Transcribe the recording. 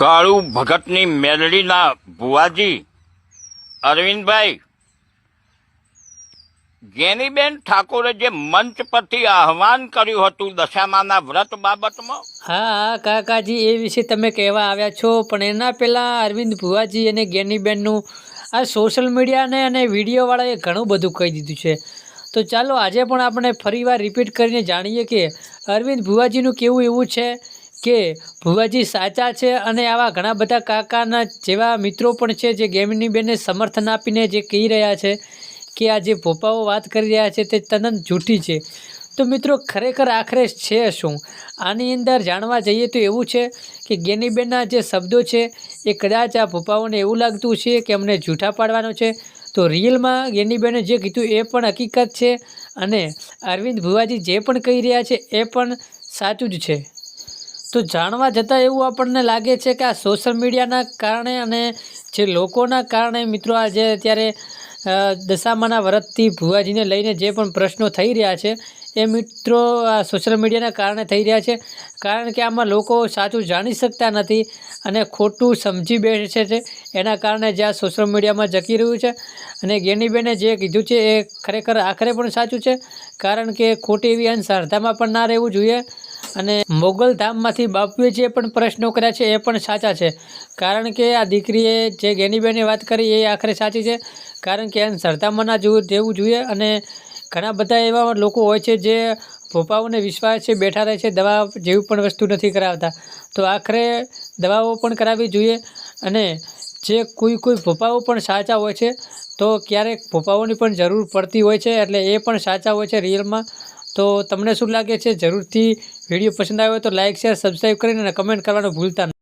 કાળુ ભગતની મેલડીના ભુવાજી, અરવિંદભાઈ. ગેનીબેન ઠાકોરે જે મંચ પરથી આહવાન કર્યું હતું દશામાના વ્રત બાબતમાં? હા કાકાજી, એ વિશે તમે કહેવા આવ્યા છો, પણ એના પહેલાં અરવિંદ ભુવાજી અને ગેનીબેનનું આ સોશિયલ મીડિયાને અને વિડીયોવાળાએ ઘણું બધું કહી દીધું છે. તો ચાલો આજે પણ આપણે ફરીવાર રિપીટ કરીને જાણીએ કે અરવિંદ ભુવાજીનું કેવું એવું છે? કે ભુવાજી સાચા છે અને આવા ઘણા બધા કાકાના જેવા મિત્રો પણ છે જે ગેમની બેનને સમર્થન આપીને જે કહી રહ્યા છે કે આ જે ભોપાઓ વાત કરી રહ્યા છે તે તદ્દન જૂઠી છે. તો મિત્રો, ખરેખર આખરે છે શું? આની અંદર જાણવા જઈએ તો એવું છે કે ગેનીબેનના જે શબ્દો છે એ કદાચ આ ભોપાઓને એવું લાગતું છે કે અમને જૂઠા પાડવાનો છે. તો રિયલમાં ગેનીબેને જે કીધું એ પણ હકીકત છે અને અરવિંદ ભુવાજી જે પણ કહી રહ્યા છે એ પણ સાચું જ છે. તો જાણવા જતાં એવું આપણને લાગે છે કે આ સોશિયલ મીડિયાના કારણે અને જે લોકોના કારણે મિત્રો આ જે અત્યારે દશામાના વ્રતથી ભુવાજીને લઈને જે પણ પ્રશ્નો થઈ રહ્યા છે, એ મિત્રો આ સોશિયલ મીડિયાના કારણે થઈ રહ્યા છે. કારણ કે આમાં લોકો સાચું જાણી શકતા નથી અને ખોટું સમજી બેસે છે એના કારણે જે આ સોશિયલ મીડિયામાં જકી રહ્યું છે અને ગેનીબેને જે કીધું છે એ ખરેખર આખરે પણ સાચું છે. કારણ કે ખોટી એવી અંધશ્રદ્ધામાં પણ ના રહેવું જોઈએ. અને મોગલ ધામમાંથી બાપુએ જે પણ પ્રશ્નો કર્યા છે એ પણ સાચા છે. કારણ કે આ દીકરીએ જે ગેનીબેને વાત કરી એ આખરે સાચી છે. કારણ કે એને શ્રદ્ધામાં ના જોવું, રહેવું જોઈએ અને ઘણા બધા એવા લોકો હોય છે જે ભોપાઓને વિશ્વાસ છે બેઠા રહે છે, દવા જેવી પણ વસ્તુ નથી કરાવતા. તો આખરે દવાઓ પણ કરાવવી જોઈએ અને જે કોઈ કોઈ ભોપાઓ પણ સાચા હોય છે, તો ક્યારેક ભોપાઓની પણ જરૂર પડતી હોય છે એટલે એ પણ સાચા હોય છે રિયલમાં તો તમને શું લાગે છે? જરૂરથી વીડિયો પસંદ આવ્યો તો લાઇક શેર સબસ્ક્રાઈબ કરીને કમેન્ટ કરવાનું ભૂલતા